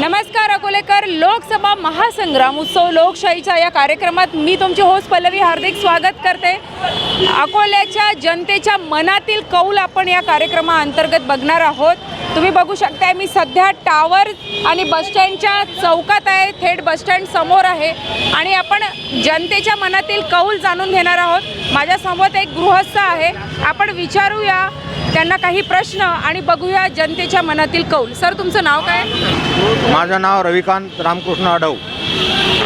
नमस्कार अकोलेकर. लोकसभा महासंग्राम उत्सव लोकशाहीच्या या कार्यक्रमात मी तुमची होस्ट पल्लवी हार्दिक स्वागत करते. अकोल्याच्या जनतेच्या मनातील कौल आपण या कार्यक्रमाअंतर्गत बघणार आहोत. तुम्ही बघू शकताय मी सध्या टावर आणि बसस्टँडच्या चौकात आहे. थेट बसस्टँड समोर आहे. आणि आपण जनतेच्या मनातील कौल जाणून घेणार आहोत. माझ्यासमोर एक गृहस्थ आहे. आपण विचारूया त्यांना काही प्रश्न आणि बघूया जनतेच्या मनातील कौल. सर तुमचं नाव काय? माझं नाव रविकांत रामकृष्ण अडव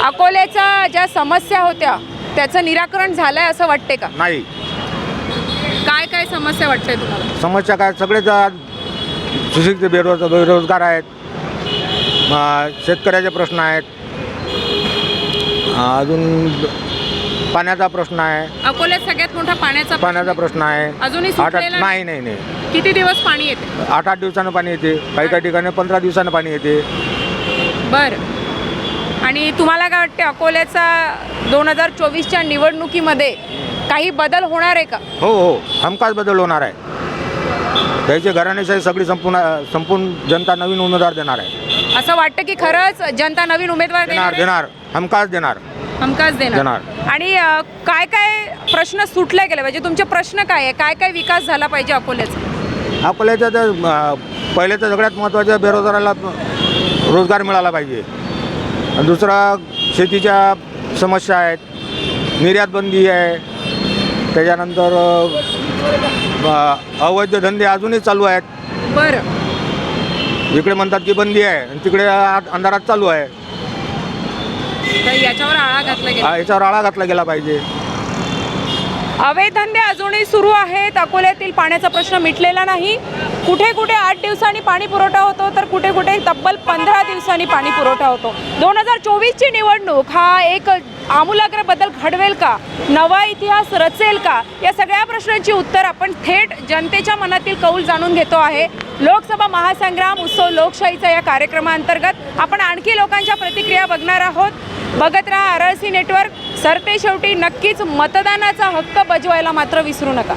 अकोल्याच्या ज्या समस्या होत्या त्याचं निराकरण झालंय असं वाटते का? नाही. काय काय समस्या वाटते तुम्हाला? समस्या काय? सगळेच आज सुशिक्षित बेरोज बेरोजगार आहेत. शेतकऱ्याचे प्रश्न आहेत. अजून पाण्याचा प्रश्न आहे. अकोल्यात सगळ्यात मोठा पाण्याचा पाण्याचा प्रश्न आहे. अजूनही आठ आठ सुटलेला नाही नाही नाही. किती दिवस पाणी येते? आठ आठ दिवसानं पाणी येते. काही काही ठिकाणी पंधरा दिवसानं पाणी येते. बरं. आणि तुम्हाला काय वाटते अकोल्याचा दोन हजार चोवीसच्या निवडणुकीमध्ये काही बदल होणार आहे का? हो हो. हमखास बदल होणार आहे. त्याची घराणेशाही सगळी संपूर्ण संपूर्ण जनता नवीन उमेदवार देणार आहे. असं वाटतं की खरंच जनता नवीन उमेदवार देणार देणार देणार. हमखास देणार. हमखास देणार. देणार. आणि अ, काय काय प्रश्न सुटले गेले? म्हणजे तुमचे प्रश्न काय आहे? काय काय विकास झाला पाहिजे अकोल्याचा? आपल्याच्या तर अं, पहिले तर सगळ्यात महत्त्वाचं बेरोजगाराला रोजगार मिळाला पाहिजे. आणि दुसरा शेतीच्या समस्या आहेत. निर्यात बंदी आहे. त्याच्यानंतर अवैध धंदे अजूनही चालू आहेत. बरं. इकडे म्हणतात की बंदी आहे आणि तिकडे अंधारात चालू आहे. याच्यावर आळा घातला गेला. याच्यावर आळा घातला गेला पाहिजे. अवैध धंदे अजूनही सुरू आहेत. अकोल्यातील पाण्याचा प्रश्न मिटलेला नाही. कुठे कुठे आठ दिवसांनी पाणी पुरवठा होतो तर कुठे कुठे तब्बल पंधरा दिवसांनी पाणी पुरवठा होतो. दोन हजार चोवीसची निवडणूक हा एक आमूलाग्र बदल घडवेल का? नवा इतिहास रचेल का? या सगळ्या प्रश्नांची उत्तर आपण थेट जनतेच्या मनातील कौल जाणून घेतो आहे. लोकसभा महासंग्राम उत्सव लोकशाहीचा या कार्यक्रमाअंतर्गत आपण आणखी लोकांच्या प्रतिक्रिया बघणार आहोत. बघत राहा आर आर सी नेटवर्क. सरते शेवटी नक्कीच मतदानाचा हक्क बजवायला मात्र विसरू नका.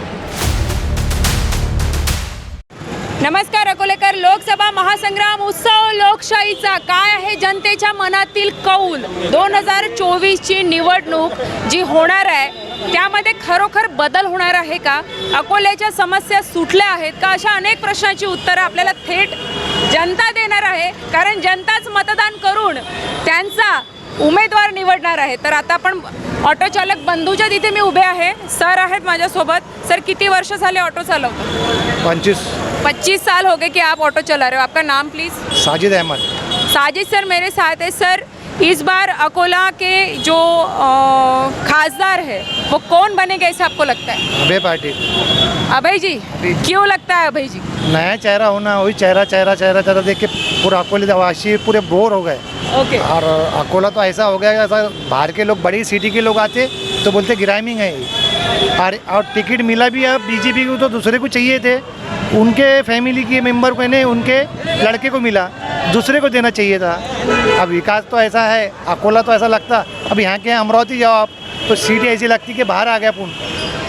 नमस्कार अकोलेकर लोकसभा महासंग्राम उत्सव लोकशाहीचा काय आहे? जनतेच्या मनातील कौल. दोन हजार चोवीसची निवडणूक जी होणार आहे त्यामध्ये खरोखर बदल होणार आहे का? अकोल्याच्या समस्या सुटल्या आहेत का? अशा अनेक प्रश्नांची उत्तरं आपल्याला थेट जनता देणार आहे. कारण जनताच मतदान करून त्यांचा उमेदवार निवडणार आहे. तर आता आपण ऑटो चालक बंधूच्या तिथे मी उभे आहे. सर आहेत माझ्यासोबत. सर किती वर्ष झाले ऑटो चालवतो पंचवीस. पच्चीस साल हो गए कि आप ऑटो चला रहे हो। आपका नाम प्लीज़ साजिद अहमद। साजिद सर मेरे साथ है। सर इस बार अकोला के जो खासदार है वो कौन बनेगा ऐसे आपको लगता है? अभय पाटिल। अभय जी। क्यों लगता है अभय जी? नया चेहरा होना वही चेहरा चेहरा चेहरा चेहरा देख के पूरा अकोले पूरे बोर हो गए। ओके और अकोला तो ऐसा हो गया ऐसा बाहर के लोग बड़ी सिटी के लोग आते तो बोलते ग्रामीण है। और और टिकट मिला भी अब बीजेपी को तो दूसरे को चाहिए थे। उनके फैमिली के मेंबर को नहीं उनके लड़के को मिला। दूसरे को देना चाहिए था। अब विकास तो ऐसा है, अकोला तो ऐसा लगता। अब यहाँ के अमरावती जाओ आप तो सीट ऐसी लगती कि बाहर आ गया अपन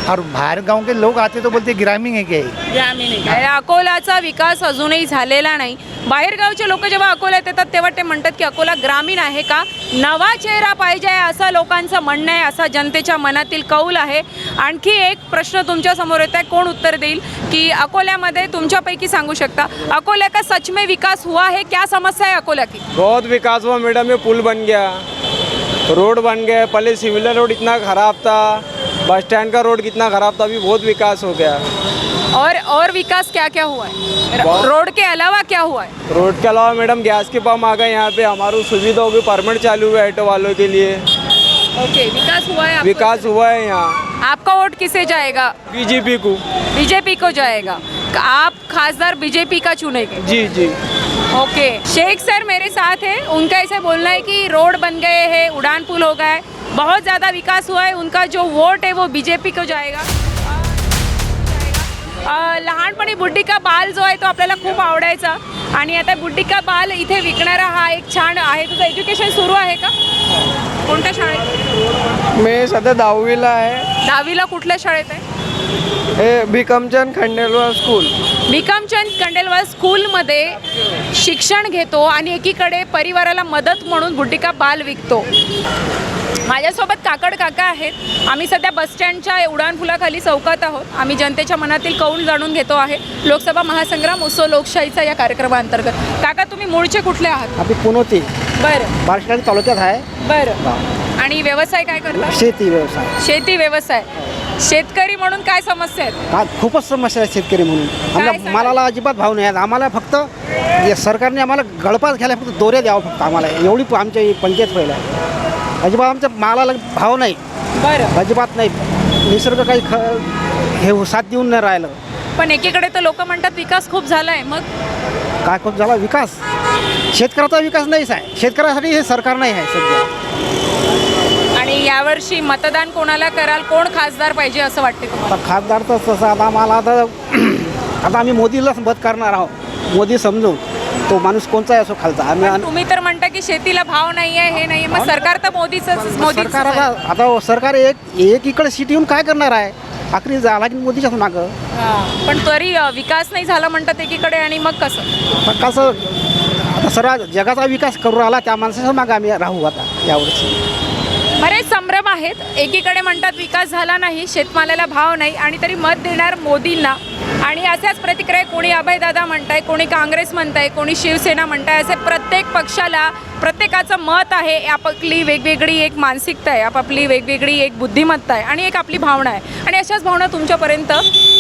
और बाहर गांव के लोग आते तो बोलते ग्रामीण है. क्या? ग्रामीण आहे. अकोलाचा विकास अजूनही झालेला नाही. बाहेरगावचे लोक जेव्हा अकोल्यात येतात तेव्हा ते म्हणतात की अकोला ग्रामीण आहे का? नवा चेहरा पाहिजे असं लोकांचं म्हणणं आहे असा जनतेच्या मनातील कौल आहे. आणखी एक प्रश्न तुमच्यासमोर येत आहे कोण उत्तर देईल? की अकोल्यामध्ये तुमच्यापैकी सांगू शकता. अकोला का सच में विकास हुआ है क्या समस्या है अकोला की? बहुत विकास हुआ मैडम ये पुल बन गया। रोड बन गए पहले सिविलर रोड इतना ख़राब था। बस स्टैंड का रोड कितना ख़राब था अभी बहुत विकास हो गया। और और विकास क्या क्या हुआ है? रोड के अलावा क्या हुआ है? रोड के अलावा मैडम गैस के पंप आ गए यहाँ पे। हमारी सुविधा होगी परमिट चालू हुआ है ऑटो वालों के लिए। ओके विकास हुआ है विकास हुआ है यहाँ। आपका वोट किसे जाएगा? बीजेपी को। बीजेपी को जाएगा। आप खासदार बीजेपी का चुनेंगे? जी जी। ओके। शेख सर मेरे साथ है। उनका ऐसे बोलना है कि रोड बन गए हैं उड़ान पुल हो गया है बहुत ज़्यादा विकास हुआ है। उनका जो वोट है वो बीजेपी को जाएगा। लहानपणी बुड्डिका बाल जो आहे तो आपल्याला खूप आवडायचा. आणि आता बुड्डिका बाल इथे विकणारा हा एक छान आहे. तुझं एज्युकेशन सुरू आहे का? कोणत्या शाळेत? मैं सध्या दहावीला आहे. दहावीला कुठल्या शाळेत आहे? हे भिकमचंद खंडेलवाल स्कूल. विक्रमचंद कंडेलवाल स्कूलमध्ये शिक्षण घेतो आणि एकीकडे परिवाराला मदत म्हणून गुड्डिका बाल विकतो. माझ्यासोबत काकड काका आहेत. आम्ही सध्या बसस्टँडच्या उड्डाणपुलाखाली चौकात आहोत. आम्ही जनतेच्या मनातील कौल जाणून घेतो आहे. लोकसभा महासंग्राम उत्सव लोकशाहीचा या कार्यक्रमाअंतर्गत काका तुम्ही मूळचे कुठले आहात? आम्ही पुनवते बरं. बार्शीटाची तालुक्यात आहे. बरं. आणि व्यवसाय काय करता? शेती व्यवसाय. शेती व्यवसाय. शेतकरी म्हणून काय समस्या आहेत? खूपच समस्या आहे शेतकरी म्हणून. सांगाल? आम्हाला मालाला अजिबात भाव नाही आहेत. आम्हाला फक्त या सरकारने आम्हाला गळपास घ्यायला फक्त दोऱ्या द्यावं फक्त आम्हाला. एवढी प- आमच्या पंचायत व्हायला. आहे अजिबात आमच्या मालाला भाव नाही. बरं. अजिबात नाही. निसर्ग काही ख हे हो- साथ देऊन नाही राहिलं. पण एकीकडे तर लोक म्हणतात विकास खूप झालाय मग? काय खूप झाला विकास? शेतकऱ्याचा विकास नाहीच आहे शेतकऱ्यासाठी हे सरकार नाही आहे सध्या. आणि यावर्षी मतदान कोणाला कराल कोण खासदार पाहिजे असं वाटते तुम्हाला? आता खासदार तर तसं आता आम्हाला आता आता आम्ही मोदीलाच मत करणार आहोत. मोदी समजून. तो माणूस कोणचा आहे असो खालचा. आम्ही पण तुम्ही तर म्हणता की शेतीला भाव नाहीये हे नाहीये. मग सरकार तर मोदीच मोदीच सरकार आता आता सरकार एक एक इकडे सीट येऊन काय करणार आहे? आखरी झाला की मोदीच्याच मागं. पण तरी अ, विकास नाही झाला म्हणतात एकीकडे आणि मग कसं? पण कसं आता सर्व जगाचा विकास करू राहिला त्या माणसाच्या मागं आम्ही राहू आता यावर्षी. बरेच संभ्रम आहेत. एकीकडे म्हणतात विकास झाला नाही शेतमालाला भाव नाही आणि तरी मत देणार मोदींना. आणि अशाच प्रतिक्रिया कोणी अभयदादा म्हणताय कोणी काँग्रेस म्हणताय कोणी शिवसेना म्हणताय असे प्रत्येक पक्षाला प्रत्येकाचं मत आहे आपापली वेगवेगळी एक मानसिकता आहे आपापली वेगवेगळी एक बुद्धिमत्ता आहे आणि एक आपली भावना आहे. आणि अशाच भावना तुमच्यापर्यंत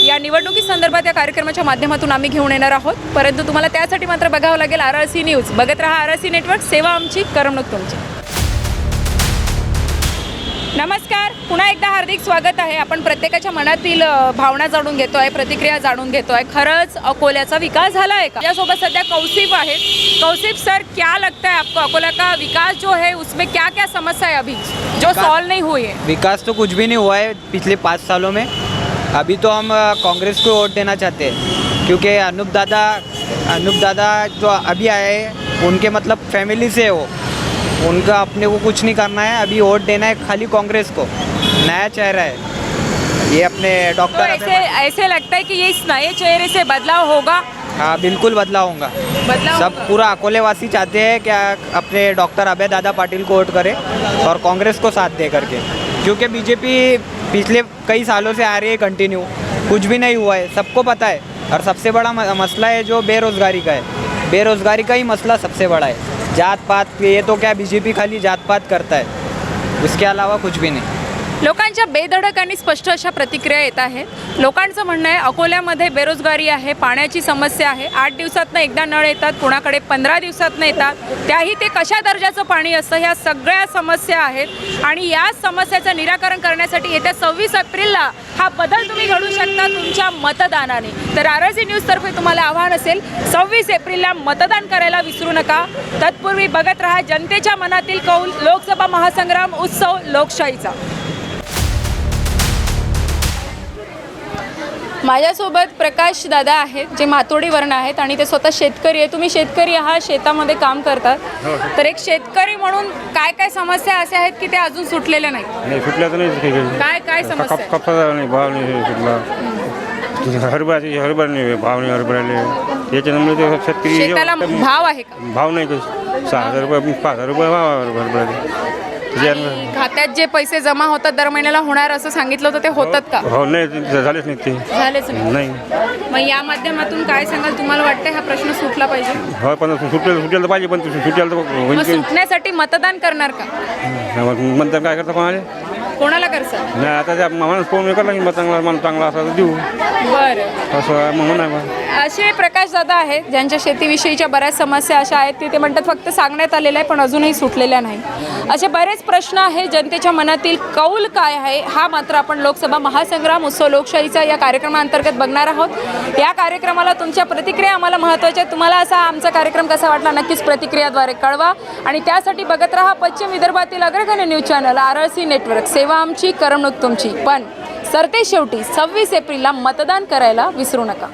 या निवडणुकी संदर्भात या कार्यक्रमाच्या माध्यमातून आम्ही घेऊन येणार आहोत. परंतु तुम्हाला त्यासाठी मात्र बघावं लागेल आर आर सी न्यूज. बघत राहा आर आर सी नेटवर्क सेवा आमची करमणूक तुमची. नमस्कार पुन्हा एकदा हार्दिक स्वागत आहे. आपण प्रत्येकाच्या मनातील भावना जाणून घेतो आहे प्रतिक्रिया जाणून घेतो आहे खरंच अकोल्याचा विकास झाला आहे का? यासोबत सध्या कौशिक आहेत. कौशिक सर क्या लगता है आपको? अकोला का विकास जो है उसमें क्या क्या समस्या है अभी? जो सॉल्व नहीं हुई है। विकास तो कुछ भी नहीं हुआ है पिछले पाँच सालों में। अभी तो हम कांग्रेस को वोट देना चाहते हैं। क्योंकि अनूप दादा अनूप दादा जो अभी आए हैं उनके मतलब फैमिली से है वो। उनका अपने को कुछ नहीं करना है अभी वोट देना है खाली कांग्रेस को। नया चेहरा है। ये अपने डॉक्टर तो ऐसे ऐसे लगता है कि ये इस नए चेहरे से बदलाव होगा? हाँ बिल्कुल बदलाव होगा। बदलाव सब। पूरा अकोलेवासी चाहते हैं कि अपने डॉक्टर अभय दादा पाटिल को वोट करें और कांग्रेस को साथ दे करके। क्योंकि बीजेपी पिछले कई सालों से आ रही है कंटिन्यू कुछ भी नहीं हुआ है। सबको पता है। और सबसे बड़ा मसला है जो बेरोज़गारी का है। बेरोज़गारी का ही मसला सबसे बड़ा है। जात पात ये तो क्या बीजेपी खाली जात पात करता है। उसके अलावा कुछ भी नहीं। लोकांच्या बेधडक आणि स्पष्ट अशा प्रतिक्रिया येत आहेत लोकांचं म्हणणं आहे अकोल्यामध्ये बेरोजगारी आहे पाण्याची समस्या आहे. आठ दिवसातनं एकदा नळ येतात कुणाकडे पंधरा दिवसातनं येतात. त्याही ते कशा दर्जाचं पाणी असतं ह्या सगळ्या समस्या आहेत. आणि या समस्याचं निराकरण करण्यासाठी येत्या सव्वीस एप्रिलला हा बदल तुम्ही घडू शकता तुमच्या मतदानाने. तर आर सी न्यूजतर्फे तुम्हाला आव्हान असेल सव्वीस एप्रिलला मतदान करायला विसरू नका. तत्पूर्वी बघत राहा जनतेच्या मनातील कौल लोकसभा महासंग्राम उत्सव लोकशाहीचा. माझ्यासोबत प्रकाश दादा आहेत जे मातोडीवरून आहेत आणि ते स्वतः शेतकरी आहे तुम्ही शेतकरी आहात शेतामध्ये काम करतात. तर एक शेतकरी म्हणून काय काय समस्या अशा आहेत की ते अजून सुटलेल्या नाहीत? नाही सुटल्या तर नाही काय काय समस्या कप आहे? कपाचा नाही भाव नाही सुटला. हरभराचे हरभरा नाही भाव नाही हरभराले याच्यामुळे ते शेतकरी शेताला भाव आहे का? भाव नाही काही. सहा हजार रुपये पाच हजार रुपये भाव आहे आणि खात्यात जे पैसे जमा होतात दर महिन्याला होणार असं सांगितलं होतं ते होतात का? हो नाही झालेच नाही ते. झालेच नाही. नाही. मग या माध्यमातून काय सांगाल? तुम्हाला वाटतं हा प्रश्न सुटला पाहिजे? हो पण सुटेल तर पाहिजे पण सुटेल तर मग काही सुटण्यासाठी मतदान करणार का? म्हणतात काय करता कोणाले? कोणाला करसाल? नाही आता त्या माणूस पाहून करला की मग चांगला माणूस चांगला असा तर देऊ. बरं. असं म्हणून बा. असे प्रकाश दादा आहेत ज्यांच्या शेतीविषयीच्या बऱ्याच समस्या अशा आहेत की ते म्हणतात फक्त सांगण्यात आलेलं आहे पण अजूनही सुटलेल्या नाही. असे बरेच प्रश्न आहेत जनतेच्या मनातील कौल काय आहे हा मात्र आपण लोकसभा महासंग्राम उत्सव लोकशाहीचा या कार्यक्रमाअंतर्गत बघणार आहोत. या कार्यक्रमाला तुमच्या प्रतिक्रिया आम्हाला महत्त्वाच्या आहेत. तुम्हाला असा आमचा कार्यक्रम कसा वाटला नक्कीच प्रतिक्रियाद्वारे कळवा. आणि त्यासाठी बघत राहा पश्चिम विदर्भातील अग्रगण्य news channel R R C network. सेवा आमची करमणूक तुमची. पण सरते शेवटी सव्वीस एप्रिलला मतदान करायला विसरू नका.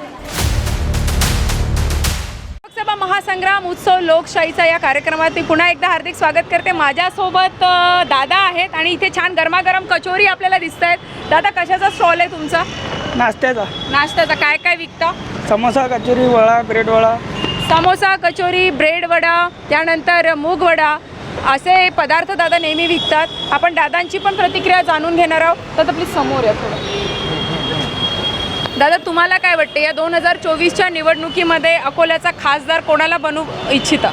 लोकसभा महासंग्राम उत्सव लोकशाहीचा या कार्यक्रमात मी पुन्हा एकदा हार्दिक स्वागत करते. माझ्यासोबत अ, दादा आहेत आणि इथे छान गरमागरम कचोरी आपल्याला दिसत आहेत दादा कशाचा स्टॉल आहे तुमचा? नाश्त्याचा. नाश्त्याचा. काय काय विकता? समोसा कचोरी वडा ब्रेड वडा. समोसा कचोरी ब्रेड वडा त्यानंतर मूग वडा असे पदार्थ दादा नेहमी विकतात. आपण दादांची पण प्रतिक्रिया जाणून घेणार आहोत. तर प्लीज समोर या थोडं. दादा तुम्हाला काय वाटते? या दोन हजार चोवीसच्या निवडणुकीमध्ये अकोल्याचा खासदार कोणाला बनू इच्छिता?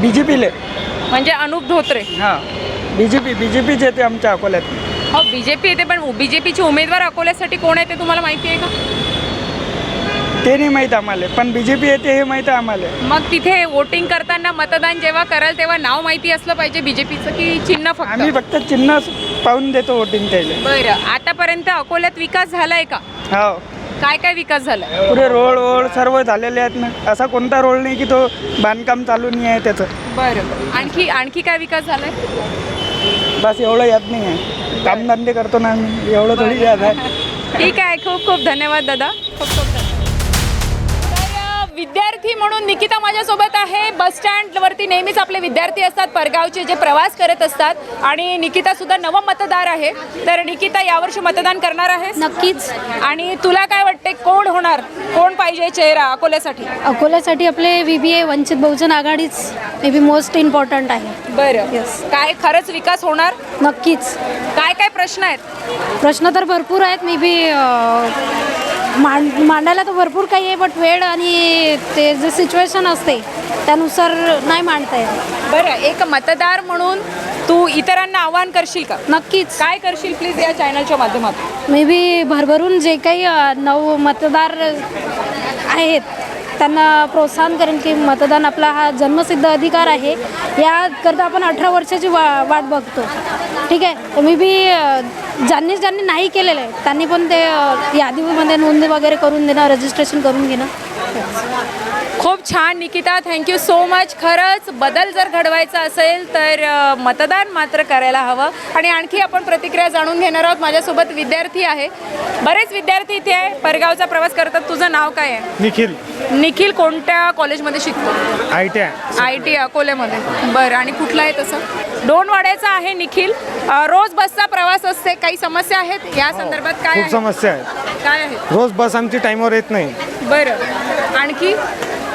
बी जे पीले म्हणजे अनुप धोत्रे. हां. B J P B J peach येते आमच्या अकोल्यात हो बी जे पी येते पण बी जे पीचे उमेदवार अकोल्यासाठी कोण आहे ते तुम्हाला माहिती आहे का? ते नाही माहीत आम्हाला. पण बी जे पी येते हे माहीत आहे आम्हाला. मग तिथे वोटिंग करताना मतदान जेव्हा कराल तेव्हा नाव माहिती असलं पाहिजे बीजेपीचं की चिन्ह आम्ही फक्त फक्त चिन्ह पाहून देतो वोटिंग त्याला. बरं. आतापर्यंत अकोल्यात विकास झालाय का? हो. काय काय विकास झालाय पुरे रोड वोड सर्व झालेले आहेत ना. असा कोणता रोड नाही की तो बांधकाम चालू नाही आहे त्याचं. बरं. आणखी आणखी काय विकास झालाय? बस एवढं याद नाही आहे. कामधंदे करतो ना आम्ही. एवढं थोडी याद आहे. ठीक आहे. खूप खूप धन्यवाद दादा. खूप खूप विद्यार्थी म्हणून निकिता माझ्यासोबत आहे. बस स्टँडवरती नेहमीच आपले विद्यार्थी असतात परगावचे जे प्रवास करत असतात. आणि निकिता सुद्धा नवं मतदार आहे. तर निकिता यावर्षी मतदान करणार आहे? नक्कीच. आणि तुला काय वाटते कोण होणार? कोण पाहिजे चेहरा अकोल्यासाठी? अकोल्यासाठी आपले V B A Vanchit Bahujan आघाडीच. मे बी मोस्ट इम्पॉर्टंट आहे. बरं. Yes. काय खरंच विकास होणार? नक्कीच. काय काय प्रश्न आहेत? प्रश्न तर भरपूर आहेत. मे बी मांड मांडायला तर भरपूर काही आहे बट वेळ आणि ते जे सिच्युएशन असते त्यानुसार नाही मांडता येत. बरं एक मतदार म्हणून तू इतरांना आवाहन करशील का? नक्कीच. काय करशील प्लीज या चॅनलच्या माध्यमातून? मे बी भरभरून जे काही अ, नऊ मतदार आहेत त्यांना प्रोत्साहन करेन की मतदान आपला हा जन्मसिद्ध अधिकार आहे. याकरता आपण अठरा वर्षाची वा वाट बघतो. ठीक आहे? तर मी बी अ, ज्यांनी ज्यांनी नाही केलेलं आहे त्यांनी पण ते यादीमध्ये नोंदणी वगैरे करून देणं रजिस्ट्रेशन करून घेणं. खूप छान निकिता थँक्यू सो मच खरंच बदल जर घडवायचा असेल तर मतदान मात्र करायला हवं. आणि आणखी आपण प्रतिक्रिया जाणून घेणार आहोत. माझ्यासोबत विद्यार्थी आहे. बरेच विद्यार्थी इथे आहे. परगावचा प्रवास करतात. तुझं नाव काय आहे? निखिल. निखिल कोणत्या कॉलेजमध्ये शिकतो? I T I. टी अकोल्यामध्ये. बरं आणि कुठला आहे तसं? दोनवाड्याचा आहे निखिल. अ, रोज बसचा प्रवास असते. काही समस्या आहेत? या संदर्भात काय खूप आहे? समस्या आहेत. काय आहे? रोज बस आमची टाईमवर येत नाही. बरं. आणखी?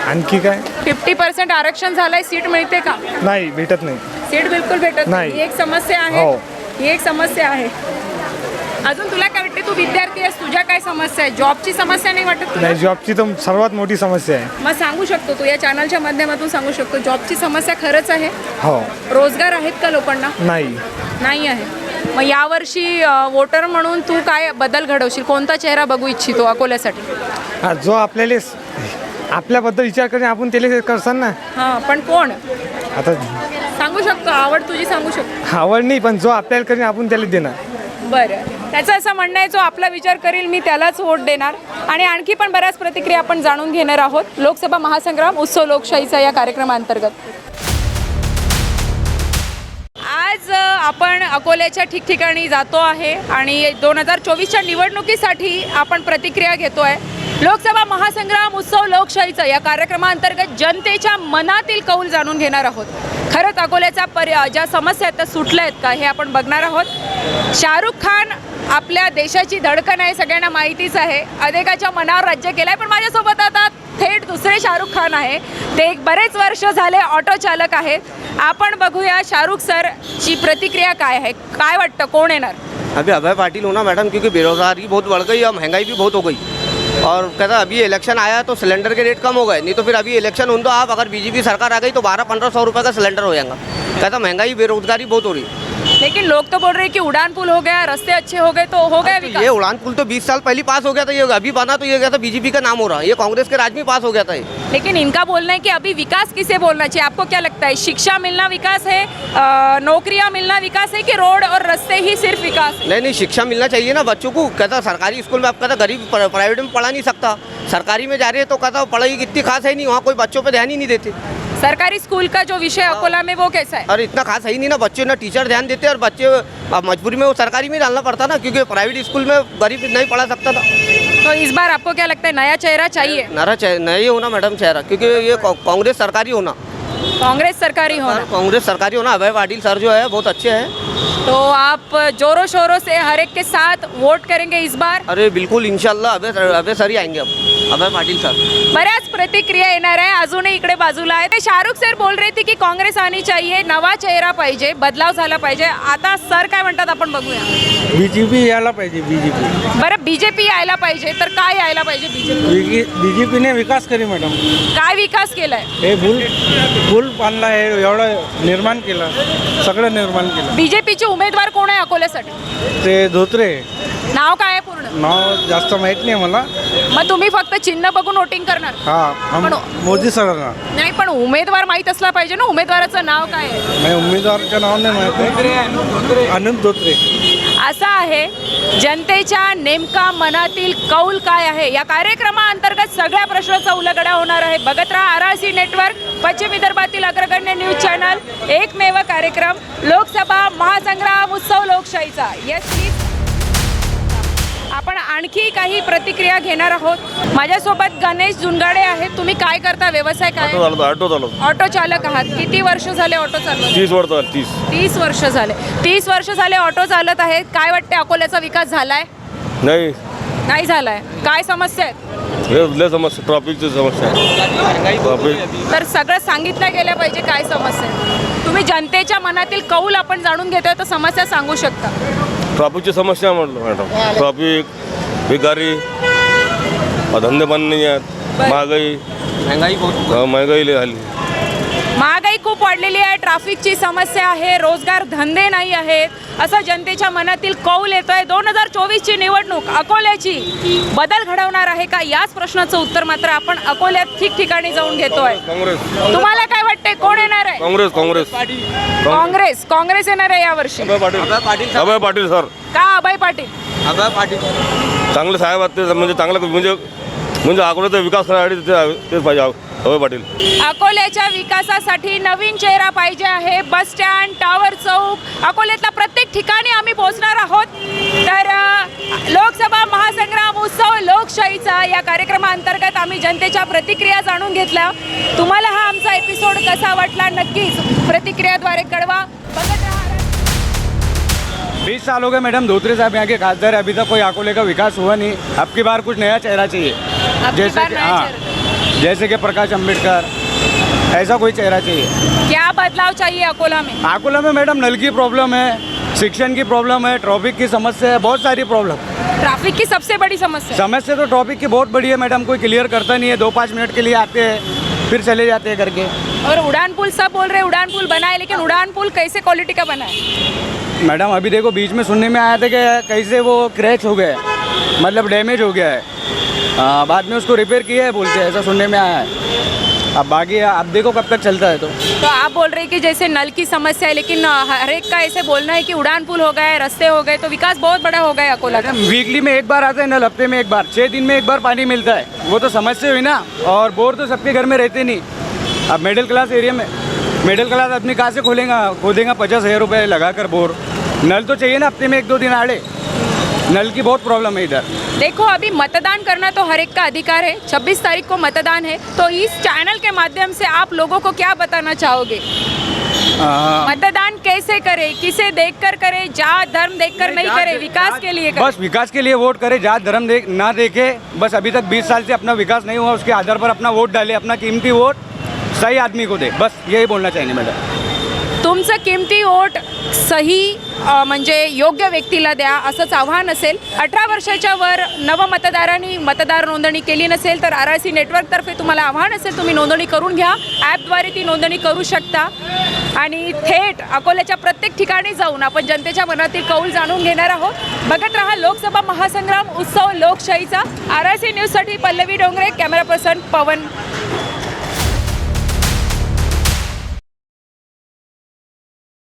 आणखी काय? फिफ्टी पर्सेंट आरक्षण झालंय. सीट मिळते का? नाही भेटत नाही. सीट बिलकुल भेटत नाही. नाही. ही एक समस्या आहे. हो. ही एक समस्या आहे. अजून तुला काय वाटते तू विद्यार्थी आहेस तुझ्या काय समस्या आहे? जॉबची समस्या नाही वाटत तुला? नाही जॉबची तर सर्वात मोठी समस्या आहे. मग सांगू शकतो तू या चॅनलच्या माध्यमातून सांगू शकतो. जॉबची समस्या खरंच आहे? हो. रोजगार आहेत का लोकांना? नाही. नाही आहे. मग यावर्षी अ, वोटर म्हणून तू काय बदल घडवशील? कोणता चेहरा बघू इच्छितो अकोल्यासाठी? हा, जो आपल्याला स- आपल्याबद्दल विचार करून आपण त्याला करसान ना. हां पण कोण? आता सांगू शकतो आवड तुझी सांगू शकतो. आवड नाही पण जो आपल्याला करेन आपण त्याला देणार. बरं. त्याचं असं म्हणणं आहे जो आपला विचार करेल मी त्यालाच वोट देणार. आणि आणखी पण बऱ्याच प्रतिक्रिया आपण जाणून घेणार आहोत. लोकसभा महासंग्राम उत्सव लोकशाहीचा या कार्यक्रमाअंतर्गत आज आपण अकोल्याच्या ठिकठिकाणी जातो आहे आणि दोन हजार चोवीसच्या निवडणुकीसाठी आपण प्रतिक्रिया घेतो आहे लोकसभा महासंग्राम उत्सव लोकशाहीचा या कार्यक्रमाअंतर्गत जनतेच्या मनातील कौल जाणून घेणार आहोत. खरंच अकोल्याचा पर्या ज्या समस्या आहेत त्या सुटल्या आहेत का हे आपण बघणार आहोत. शाहरुख खान आपल्या देशाची धडकन आहे सगळ्यांना माहितीच आहे. अनेकाच्या मनावर राज्य केलं आहे पण माझ्यासोबत आता थेट दुसरे शाहरुख खान आहे. ते एक बरेच वर्ष झाले ऑटो चालक आहेत. आपण बघूया शाहरुख सरची प्रतिक्रिया काय आहे? काय वाटतं? कोण येणार? अभी अभय पाटिल होना मैडम क्योंकि बेरोजगारी बहुत बढ़ गई और महंगाई भी बहुत हो गई। और कहता अभी इलेक्शन आया तो सिलेंडर के रेट कम हो गए नहीं तो फिर अभी इलेक्शन हो तो आप अगर बीजेपी सरकार आ गई तो बारह पंद्रह सौ रुपये का सिलेंडर हो जाएगा। कहता महंगाई बेरोजगारी बहुत हो रही लेकिन लोग तो बोल रहे हैं कि उड़ान पुल हो गया रास्ते अच्छे हो गए तो हो गया तो ये उड़ान पुल तो 20 साल पहले पास हो गया था ये अभी बना तो ये गया था बीजेपी का नाम हो रहा है। ये कांग्रेस के राज में पास हो गया था ये। लेकिन इनका बोलना है कि अभी विकास किसे बोलना चाहिए? आपको क्या लगता है शिक्षा मिलना विकास है नौकरियाँ मिलना विकास है कि रोड और रस्ते ही सिर्फ़ विकास? नहीं नहीं शिक्षा मिलना चाहिए ना बच्चों को। कहता सरकारी स्कूल में आप कहता गरीब प्राइवेट में पढ़ा नहीं सकता। सरकारी में जा रहे हैं तो कहता पढ़ाई इतनी खास है नहीं वहाँ कोई बच्चों पे ध्यान ही नहीं देते। सरकारी स्कूल का जो विषय अकोला में वो कैसा है? और इतना खास है ही नहीं ना बच्चे ना टीचर ध्यान देते और बच्चे मजबूरी में वो सरकारी में डालना पड़ता ना क्योंकि प्राइवेट स्कूल में गरीब नहीं पढ़ा सकता था। तो इस बार आपको क्या लगता है नया चेहरा चाहिए? नया नहीं होना मैडम चेहरा क्योंकि ये कांग्रेस सरकारी होना। कांग्रेस सरकारी होना। कांग्रेस सरकारी होना अभय पाटिल सर जो है बहुत अच्छे है। तो आप जोरों शोरों से हर एक के साथ वोट करेंगे इस बार? अरे बिल्कुल इंशाल्लाह सर अभय सर ही आएँगे अब। अभय पाटिल सर. बऱ्याच प्रतिक्रिया येणार आहे. अजूनही इकडे बाजूला आहे. ते शाहरुख सर बोल रहे थे की काँग्रेस आनी चाहिए. नवा चेहरा पाहिजे. बदलाव झाला पाहिजे. आता सर काय म्हणतात आपण बघूया. बी जे पी यायला पाहिजे बी जे पी बरं बीजेपी यायला पाहिजे. तर काय यायला पाहिजे बीजेपी? बी जे पीने विकास करी मॅडम. काय विकास केलाय? हे भूल भूल बांधला आहे. एवढं निर्माण केलं. सगळं निर्माण केलं. बीजेपीचे उमेदवार कोण आहे अकोल्यासाठी? ते धोत्रे. नाव काय आहे पूर्ण? नाव जास्त माहीत नाही मला. मग तुम्ही फक्त चिन्ह बघून वोटिंग करणार? हा हम पण- मोदी सरांना नाही पण उमेदवार माहीत असला पाहिजे ना उमेदवाराचं नाव काय आहे? नाही उमेदवाराचं नाव नाही माहीत आनंद धोत्रे असा आहे जनतेच्या नेमका मनातील कौल काय आहे? या कार्यक्रमाअंतर्गत सगळ्या प्रश्नाचा उलगडा होणार आहे. बघत राहा आर आर सी नेटवर्क पश्चिम विदर्भातील अग्रगण्य न्यूज चॅनल एकमेव कार्यक्रम लोकसभा महासंग्राम उत्सव लोकशाहीचा. याची आपण आणखी काही प्रतिक्रिया घेणार आहोत. माझ्यासोबत गणेश जुनगाडे आहेत. तुम्ही काय करता? व्यवसाय काय? ऑटो चालवतो ऑटो चालक आहात. किती वर्ष झाले ऑटो चालवत? तीस वर्ष झाली तीस. तीस वर्ष झाले. तीस वर्ष झाले ऑटो चालत आहेत. काय वाटते अकोल्याचा विकास झालाय? नाही. नाही झालाय. काय समस्या आहेत? लय समस्या ट्रॉफिकची समस्या आहे. ट्रॉफिक तर सगळं सांगितलं गेलं पाहिजे काय समस्या आहे. तुम्ही जनतेच्या मनातील कौल आपण जाणून घेतोय तर समस्या सांगू शकता. ट्रॉफिकची समस्या म्हटलं मॅडम. ट्रॉफिक भिकारी धंदे बंद नाही आहेत. महागाई महंगाई महागाई झाली. खूप वाढलेली आहे. ट्रॅफिकची समस्या आहे. रोजगार धंदे नाही आहेत. असं जनतेच्या मनातील कौल येतोय. दोन हजार चोवीसची निवडणूक अकोल्याची बदल घडवणार आहे का? याच प्रश्नाचं उत्तर मात्र आपण अकोल्यात ठिकठिकाणी जाऊन घेतोय. काँग्रेस. तुम्हाला काय वाटतंय? कोण येणार आहे? काँग्रेस काँग्रेस. काँग्रेस. काँग्रेस येणार आहे यावर्षी. अभय पाटील. अभय पाटिल अभय पाटील सर. का अभय पाटील? अभय पाटिल. चांगले साहेब आहेत म्हणजे चांगलं म्हणजे म्हणजे अकोल्याचा विकास करण्यासाठी ते- तेच पाहिजे. अभय पाटील अकोल्याच्या विकासासाठी नवीन चेहरा पाहिजे आहे. बस स्टँड टावर चौक अकोल्यातल्या प्रत्येक ठिकाणी आम्ही पोहोचणार आहोत. तर लोकसभा महासंग्राम उत्सव लोकशाहीचा या कार्यक्रमाअंतर्गत आम्ही जनतेच्या प्रतिक्रिया जाणून घेतल्या. तुम्हाला हा आमचा एपिसोड कसा वाटला नक्कीच प्रतिक्रियाद्वारे कळवा. बघत राहा. बीस साल हो गए मैडम धोत्रे साहब यहाँ के खासदार हैं, अभी तक कोई अकोले का विकास हुआ नहीं। अब की बार कुछ नया चेहरा चाहिए। की नया हाँ। जैसे कि प्रकाश अंबेडकर ऐसा कोई चेहरा चाहिए। क्या बदलाव चाहिए अकोला में? अकोला में मैडम नल की प्रॉब्लम है शिक्षण की प्रॉब्लम है ट्रैफ़िक की समस्या है बहुत सारी प्रॉब्लम। ट्रैफ़िक की सबसे बड़ी समस्या? समस्या तो ट्रैफ़िक की बहुत बड़ी है मैडम कोई क्लियर करता नहीं है दो पाँच मिनट के लिए आते हैं फिर चले जाते हैं करके और उड़ान पुल सब बोल रहे हैं उड़ान पुल बना है लेकिन उड़ान पुल कैसे क्वालिटी का बना है मैडम अभी देखो बीच में सुनने में आया था कि कैसे वो क्रैच हो गया है मतलब डैमेज हो गया है। आ, बाद में उसको रिपेयर किया है बोलते हैं ऐसा सुनने में आया है। अब बाकी आप देखो कब तक चलता है तो। तो आप बोल रहे हैं कि जैसे नल की समस्या है लेकिन हर एक का ऐसे बोलना है कि उड़ान पुल हो गए रास्ते हो गए तो विकास बहुत बड़ा हो गया अकोला का। वीकली में एक बार आता है नल हफ़्ते में एक बार छः दिन में एक बार पानी मिलता है। वो तो समस्या हुई ना और बोर तो सबके घर में रहते नहीं। अब मिडिल क्लास एरिया में मिडिल क्लास आदमी कहाँ से खोलेगा खोदेगा पचास हज़ार रुपये लगा कर बोर। नल तो चाहिए ना हफ़्ते में एक दो दिन आड़े। नल की बहुत प्रॉब्लम है इधर। देखो अभी मतदान करना तो हर एक का अधिकार है। 26 तारीख को मतदान है। तो इस चैनल के माध्यम से आप लोगों को क्या बताना चाहोगे? मतदान कैसे करें? किसे देखकर करें? जात धर्म देखकर नहीं करें? विकास के लिए करें। बस विकास के लिए वोट करे जात धर्म देख ना देखे। बस अभी तक 20 साल से अपना विकास नहीं हुआ उसके आधार पर अपना वोट डाले अपना कीमती वोट सही आदमी को दे। बस यही बोलना चाहिए मैडम। तुमचं किमती वोट सही म्हणजे योग्य व्यक्तीला द्या असंच आव्हान असेल. अठरा वर्षाच्या वर नवमतदारांनी मतदार नोंदणी केली नसेल तर आर आय सी नेटवर्कतर्फे तुम्हाला आव्हान असेल तुम्ही नोंदणी करून घ्या. ॲपद्वारे ती नोंदणी करू शकता. आणि थेट अकोल्याच्या प्रत्येक ठिकाणी जाऊन आपण जनतेच्या मनातील कौल जाणून घेणार आहोत. बघत रहा लोकसभा महासंग्राम उत्सव लोकशाहीचा. आर आय सी न्यूजसाठी पल्लवी डोंगरे कॅमेरा पर्सन पवन.